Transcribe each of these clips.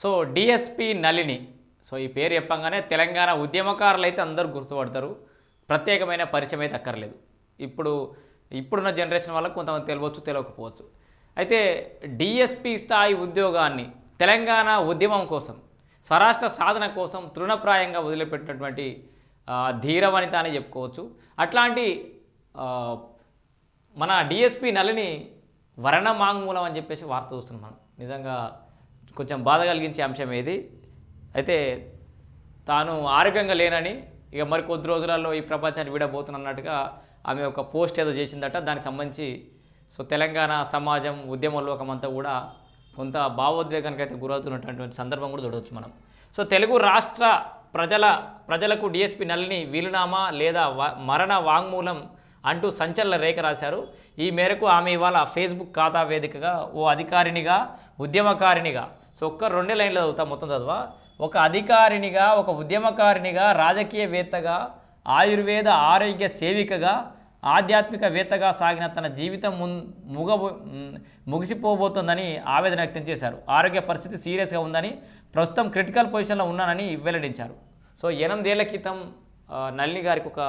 So DSP Nalini so ఈ పేరు చెప్పంగానే తెలంగాణ ఉద్యమకారులు అయితే అందరూ గుర్తుపడతారు. ప్రత్యేకమైన పరిచయం అయితే అక్కర్లేదు. ఇప్పుడు ఇప్పుడున్న జనరేషన్ వాళ్ళకి కొంతమంది తెలియవచ్చు తెలియకపోవచ్చు. అయితే డిఎస్పి స్థాయి ఉద్యోగాన్ని తెలంగాణ ఉద్యమం కోసం స్వరాష్ట్ర సాధన కోసం తృణప్రాయంగా వదిలిపెట్టినటువంటి ధీరవనిత అని చెప్పుకోవచ్చు. అట్లాంటి మన డిఎస్పి నలిని వర్ణమాంగమూలం అని చెప్పేసి వార్త చూస్తున్నాం మనం. నిజంగా కొంచెం బాధ కలిగించే అంశం ఏది? అయితే తాను ఆరోగ్యంగా లేనని ఇక మరి కొద్ది రోజులలో ఈ ప్రపంచాన్ని విడబోతున్నట్టుగా ఆమె ఒక పోస్ట్ ఏదో చేసిందట. దానికి సంబంధించి సో తెలంగాణ సమాజం ఉద్యమ లోకమంతా కూడా కొంత భావోద్వేగానికి అయితే గురవుతున్నటువంటి సందర్భం కూడా చూడవచ్చు మనం. సో తెలుగు రాష్ట్ర ప్రజల ప్రజలకు డిఎస్పి నల్లిని వీలునామా లేదా వ- మరణ వాంగ్మూలం అంటూ సంచలన రేఖ రాశారు. ఈ మేరకు ఆమె ఇవాళ ఫేస్బుక్ ఖాతా వేదికగా ఓ అధికారినిగా ఉద్యమకారినిగా సో ఒక్క రెండే లైన్లు చదువుతా మొత్తం చదువా. ఒక అధికారినిగా ఒక ఉద్యమకారినిగా రాజకీయవేత్తగా ఆయుర్వేద ఆరోగ్య సేవికగా ఆధ్యాత్మికవేత్తగా సాగిన తన జీవితం మున్ ముగ ముగిసిపోబోతోందని ఆవేదన వ్యక్తం చేశారు. ఆరోగ్య పరిస్థితి సీరియస్గా ఉందని ప్రస్తుతం క్రిటికల్ పొజిషన్లో ఉన్నానని వెల్లడించారు. సో ఎనిమిదేళ్ళ క్రితం నల్లి గారికి ఒక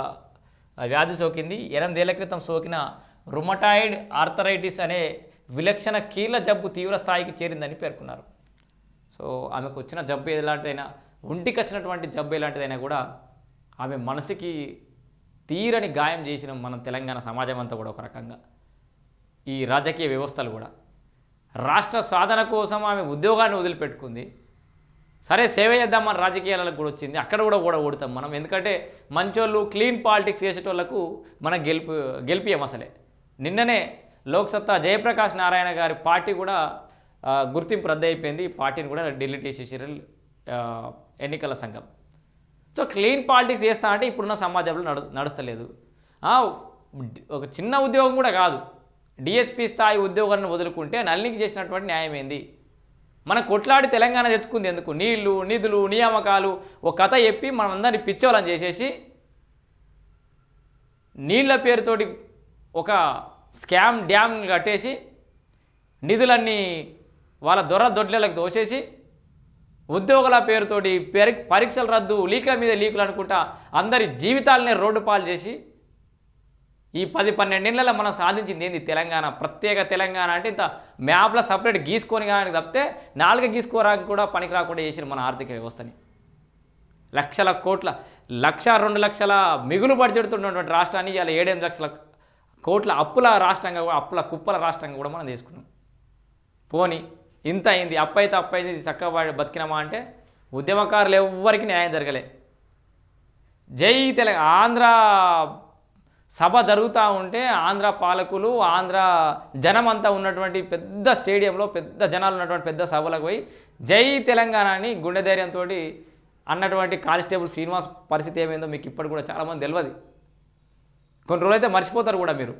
వ్యాధి సోకింది. ఎనిమిదేళ్ళ క్రితం సోకిన రుమటాయిడ్ ఆర్థరైటిస్ అనే విలక్షణ కీళ్ళ జబ్బు తీవ్ర స్థాయికి చేరిందని పేర్కొన్నారు. సో ఆమెకు వచ్చిన జబ్బు ఎలాంటిదైనా ఒంటికి వచ్చినటువంటి జబ్బు ఎలాంటిదైనా కూడా ఆమె మనసుకి తీరని గాయం చేసిన మన తెలంగాణ సమాజం అంతా కూడా ఒక రకంగా. ఈ రాజకీయ వ్యవస్థలు కూడా. రాష్ట్ర సాధన కోసం ఆమె ఉద్యోగాన్ని వదిలిపెట్టుకుంది. సరే సేవ చేద్దాం మన రాజకీయాలకు కూడా వచ్చింది. అక్కడ కూడా కూడా ఓడతాం మనం. ఎందుకంటే మంచోళ్ళు క్లీన్ పాలిటిక్స్ చేసేటోళ్ళకు మనం గెలుపు గెలిపియం అసలే. నిన్ననే లోక్సత్తా జయప్రకాష్ నారాయణ గారి పార్టీ కూడా గుర్తింపు రద్దు అయిపోయింది పార్టీని కూడా డిలీట్ చేసేసారు ఎన్నికల సంఘం. సో క్లీన్ పాలిటిక్స్ చేస్తా అంటే ఇప్పుడున్న సమాజంలో నడు నడుస్తలేదు. ఒక చిన్న ఉద్యోగం కూడా కాదు. డిఎస్పీ స్థాయి ఉద్యోగాన్ని వదులుకుంటే నల్లికి చేసినటువంటి న్యాయం ఏంది? మనం కొట్లాడి తెలంగాణ తెచ్చుకుంది ఎందుకు? నీళ్ళు నిధులు నియామకాలు ఒక కథ చెప్పి మనం అందరినీ పిచ్చోళ్ళని చేసేసి నీళ్ళ పేరుతోటి ఒక స్కామ్ డ్యామ్ కట్టేసి నిధులన్నీ వాళ్ళ దొర దొడ్లకు దోచేసి ఉద్యోగుల పేరుతోటి పరీక్షలు రద్దు లీక్ల మీద లీకులు అనుకుంటా అందరి జీవితాలనే రోడ్డు పాలు చేసి ఈ పది పన్నెండేళ్ళలో మనం సాధించింది ఏంది? తెలంగాణ. ప్రత్యేక తెలంగాణ అంటే ఇంత మ్యాప్లో సపరేట్ గీసుకొని కానీ తప్పితే నాలుగ గీసుకోరానికి కూడా పనికి రాకుండా చేసిన మన ఆర్థిక వ్యవస్థని. లక్షల కోట్ల లక్ష రెండు లక్షల మిగులు బడ్జెడుతున్నటువంటి రాష్ట్రాన్ని ఇలా ఏడెనిమిది లక్షల కోట్ల అప్పుల రాష్ట్రంగా కూడా అప్పుల కుప్పల రాష్ట్రంగా కూడా మనం తీసుకున్నాం పోని ఇంత అయింది అప్పైతే అయితే చక్కగా బతికినామా అంటే ఉద్యమకారులు ఎవ్వరికి న్యాయం జరగలే. జై తెలంగాణ ఆంధ్ర సభ జరుగుతూ ఉంటే ఆంధ్ర పాలకులు ఆంధ్ర జనం అంతా ఉన్నటువంటి పెద్ద స్టేడియంలో పెద్ద జనాలు ఉన్నటువంటి పెద్ద సభలకు పోయి జై తెలంగాణ అని గుండె ధైర్యంతో అన్నటువంటి కానిస్టేబుల్ శ్రీనివాస్ పరిస్థితి ఏమైందో మీకు ఇప్పటికి కూడా చాలామంది తెలియదు కొన్ని రోజులైతే మర్చిపోతారు కూడా మీరు.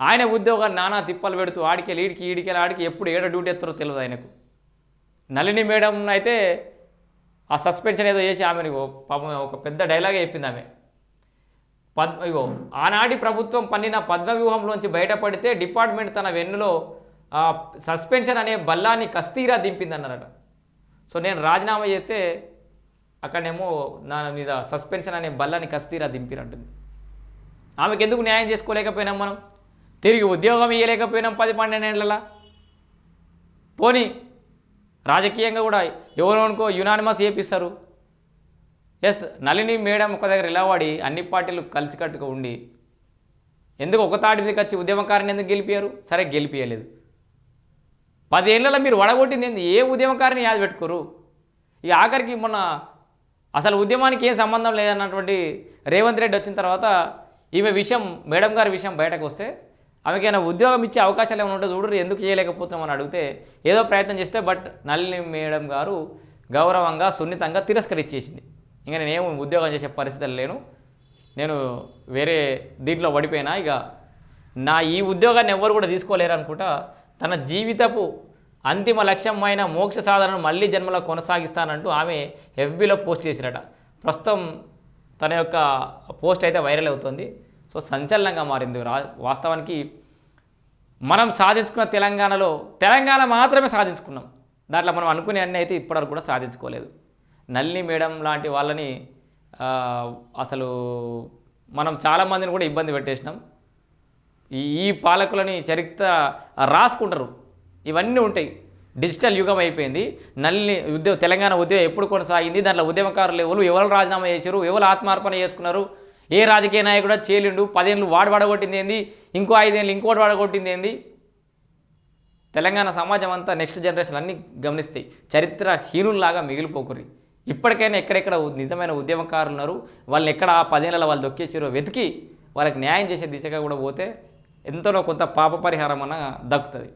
ఆయన ఉద్యోగాలు నానా తిప్పలు పెడుతూ ఆడికెళ్ళి ఈడికి ఈడికెళ్ళి ఆడికి ఎప్పుడు ఏడ డ్యూటీ ఎత్తారో తెలియదు ఆయనకు. నళిని మేడం అయితే ఆ సస్పెన్షన్ ఏదో చేసి ఆమెను పాపం ఒక పెద్ద డైలాగే చెప్పింది ఆమె. పద్ అయ్యో ఆనాటి ప్రభుత్వం పన్నిన పద్మ వ్యూహంలోంచి బయటపడితే డిపార్ట్మెంట్ తన వెన్నులో సస్పెన్షన్ అనే బల్లాన్ని కస్తీరా దింపిందన్నారట. సో నేను రాజీనామా చేస్తే అక్కడనేమో నా మీద సస్పెన్షన్ అనే బల్లాన్ని కస్తీరా దింపిరంటుంది. ఆమెకు ఎందుకు న్యాయం చేసుకోలేకపోయినాం మనం? తిరిగి ఉద్యోగం ఇవ్వలేకపోయినాం పది పన్నెండేళ్ళలో పోనీ రాజకీయంగా కూడా ఎవరో అనుకో యునానిమస్ చేపిస్తారు. ఎస్ నళిని మేడం ఒక దగ్గర ఇలా వాడి అన్ని పార్టీలు కలిసికట్టుగా ఉండి ఎందుకు ఒక తాటి మీదకి వచ్చి ఉద్యమకారిని ఎందుకు గెలిపారు సరే గెలిపించలేదు పదేళ్ళలో మీరు వడగొట్టింది ఏంది? ఏ ఉద్యమకారిని యాద పెట్టుకోరు? ఈ ఆఖరికి మొన్న అసలు ఉద్యమానికి ఏం సంబంధం లేదన్నటువంటి రేవంత్ రెడ్డి వచ్చిన తర్వాత ఈమె విషయం మేడం గారి విషయం బయటకు వస్తే ఆమెకైనా ఉద్యోగం ఇచ్చే అవకాశాలు ఏమైనా ఉంటే చూడరు ఎందుకు చేయలేకపోతున్నామని అడిగితే ఏదో ప్రయత్నం చేస్తే బట్ నల్లి మేడం గారు గౌరవంగా సున్నితంగా తిరస్కరించేసింది. ఇంకా నేనేం ఉద్యోగం చేసే పరిస్థితులు లేను. నేను వేరే దీంట్లో పడిపోయినా ఇక నా ఈ ఉద్యోగాన్ని ఎవరు కూడా తీసుకోలేరు అనుకుంటా తన జీవితపు అంతిమ లక్ష్యమైన మోక్ష సాధనను మళ్ళీ జన్మలో కొనసాగిస్తానంటూ ఆమె ఎఫ్బీలో పోస్ట్ చేసిరట ప్రస్తుతం తన యొక్క పోస్ట్ అయితే వైరల్ అవుతుంది. సో సంచలనంగా మారింది. రా వాస్తవానికి మనం సాధించుకున్న తెలంగాణలో తెలంగాణ మాత్రమే సాధించుకున్నాం. దాంట్లో మనం అనుకునే అన్నీ అయితే ఇప్పటివరకు కూడా సాధించుకోలేదు. నల్లి మేడం లాంటి వాళ్ళని అసలు మనం చాలామందిని కూడా ఇబ్బంది పెట్టేసినాం. ఈ ఈ పాలకులని చరిత్ర రాసుకుంటారు. ఇవన్నీ ఉంటాయి. డిజిటల్ యుగం అయిపోయింది. నల్లి ఉద్యమ తెలంగాణ ఉద్యమం ఎప్పుడు కొనసాగింది? దాంట్లో ఉద్యమకారులు ఎవరు? ఎవరు రాజీనామా చేశారు? ఎవరు ఆత్మార్పణ చేసుకున్నారు? ఏ రాజకీయ నాయకుడు చేయలేండు పదేళ్ళు వాడు వాడగొట్టింది ఏంది? ఇంకో ఐదేళ్ళు ఇంకోటి వాడగొట్టింది ఏంది? తెలంగాణ సమాజం అంతా నెక్స్ట్ జనరేషన్ అన్నీ గమనిస్తాయి. చరిత్ర హీనుల్లాగా మిగిలిపోకురి ఇప్పటికైనా ఎక్కడెక్కడ నిజమైన ఉద్యమకారులు ఉన్నారు వాళ్ళని ఎక్కడ ఆ పదేళ్ళ వాళ్ళు దొక్కేసారో వెతికి వాళ్ళకి న్యాయం చేసే దిశగా కూడా పోతే ఎంతనో కొంత పాప పరిహారం అన్న దక్కుతుంది.